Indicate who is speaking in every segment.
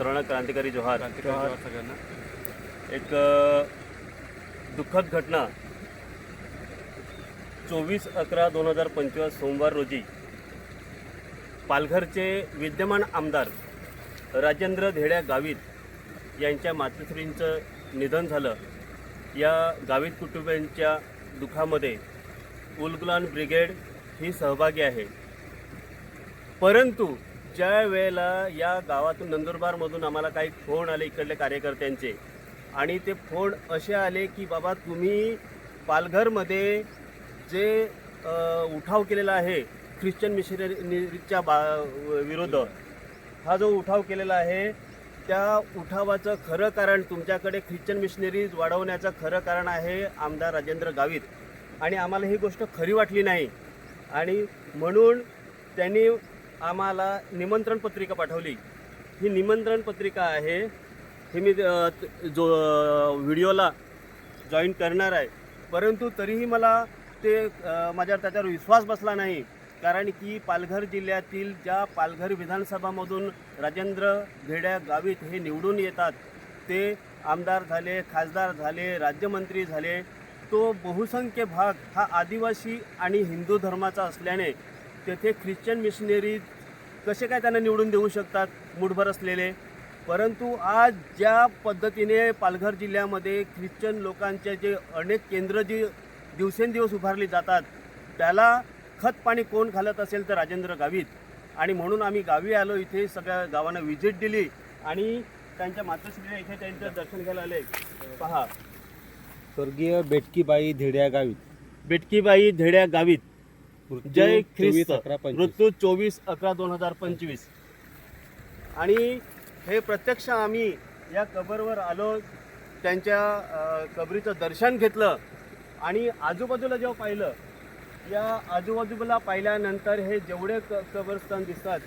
Speaker 1: सर्वांना क्रांतिकारी जोहार.
Speaker 2: सगळ्यांना.
Speaker 1: एक दुःखद घटना. चोवीस अकरा दोन हजार पंचवीस सोमवार रोजी पालघरचे विद्यमान आमदार राजेंद्र धेड्या गावित यांच्या मातोश्रींचं निधन झालं. या गावित कुटुंबियांच्या दुःखामध्ये उलगुलान ब्रिगेड ही सहभागी आहे. परंतु ज्या वेळेला या गावातून नंदुरबारमधून आम्हाला काही फोन आले इकडले कार्यकर्त्यांचे आणि ते फोन असे आले की बाबा तुम्ही पालघरमध्ये जे उठाव केलेला आहे ख्रिश्चन मिशनरीच्या बा विरुद्ध हा जो उठाव केलेला आहे त्या उठावाचं खरं कारण तुमच्याकडे ख्रिश्चन मिशनरीज वाढवण्याचं खरं कारण आहे आमदार राजेंद्र गावित. आणि आम्हाला ही गोष्ट खरी वाटली नाही. आणि म्हणून त्यांनी आम्हाला निमंत्रण पत्रिका पाठवली. ही निमंत्रण पत्रिका आहे हे मी जो व्हिडिओला जॉईन करणार आहे. परंतु तरीही मला ते माझ्यावर त्याच्यावर विश्वास बसला नाही. कारण की पालघर जिल्ह्यातील ज्या पालघर विधानसभामधून राजेंद्र घेड्या गावित हे निवडून येतात ते आमदार झाले खासदार झाले राज्यमंत्री झाले तो बहुसंख्य भाग हा आदिवासी आणि हिंदू धर्माचा असल्याने तेथे ख्रिश्चन मिशनरीज कसे काय त्यांना निवडून देऊ शकतात? मुठभर असलेले. परंतु आज ज्या पद्धतीने पालघर जिल्ह्यामध्ये ख्रिश्चन लोकांचे जे अनेक केंद्र जी दिवसेंदिवस उभारली जातात त्याला खत पाणी कोण घालत असेल तर राजेंद्र गावित. आणि म्हणून आम्ही गावी आलो इथे सगळ्या गावांना व्हिजिट दिली आणि त्यांच्या मातोश्रीला इथे त्यांचं दर्शन घ्यायला आले. पहा.
Speaker 2: स्वर्गीय बेटकीबाई धेड्या गावीत.
Speaker 1: बेटकीबाई धेड्या गावित. जय
Speaker 2: 24
Speaker 1: ख्रिस्त. मृत्यू चोवीस अकरा दोन हजार पंचवीस. आणि हे प्रत्यक्ष आम्ही या कबरवर आलो त्यांच्या कबरीचं दर्शन घेतलं आणि आजूबाजूला जेव्हा पाहिलं या आजूबाजूला पाहिल्यानंतर हे जेवढे क कबरस्थान दिसतात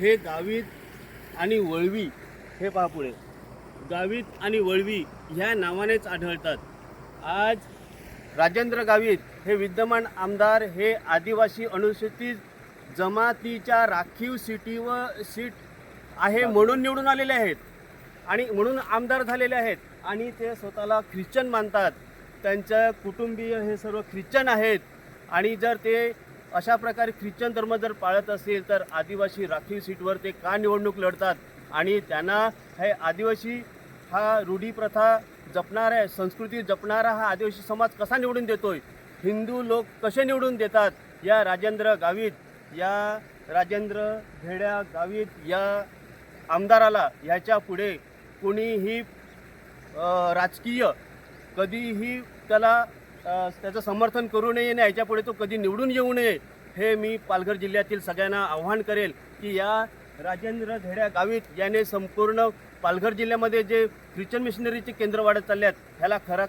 Speaker 1: हे गावीत आणि वळवी हे पहा पुढे. गावीत आणि वळवी ह्या नावानेच आढळतात. आज राजेंद्र गावित हे विद्यमान आमदार हे आदिवासी अनुसूचित जमातीच्या राखीव सीटीवर सीट आहे म्हणून निवडून आलेले आहेत. आणि म्हणून आमदार झालेले आहेत. आणि ते स्वतःला ख्रिश्चन मानतात. त्यांचं कुटुंबीय हे सर्व ख्रिश्चन आहेत. आणि जर ते अशा प्रकारे ख्रिश्चन धर्म जर पाळत असतील तर आदिवासी राखीव सीटवर ते का निवडणूक लढतात? आणि त्यांना हे आदिवासी हा रूढी प्रथा जपणारा आहे संस्कृती जपणारा हा आदिवासी समाज कसा निवडून देतोय? हिंदू लोक कसे निवडून देतात या राजेंद्र गावित या राजेंद्र भेड्या गावित या आमदाराला ह्याच्या पुढे कोणीही राजकीय कधीही त्याला त्याचं समर्थन करू नये आणि याच्यापुढे तो कधी निवडून येऊ नये हे मी पालघर जिल्ह्यातील सगळ्यांना आव्हान करेल की या राजेंद्र धेड्या गावित याने संपूर्ण पालघर जिल्ह्यामध्ये जे ख्रिश्चन मिशनरीचे केंद्र वाढत चालले आहेत ह्याला खरा का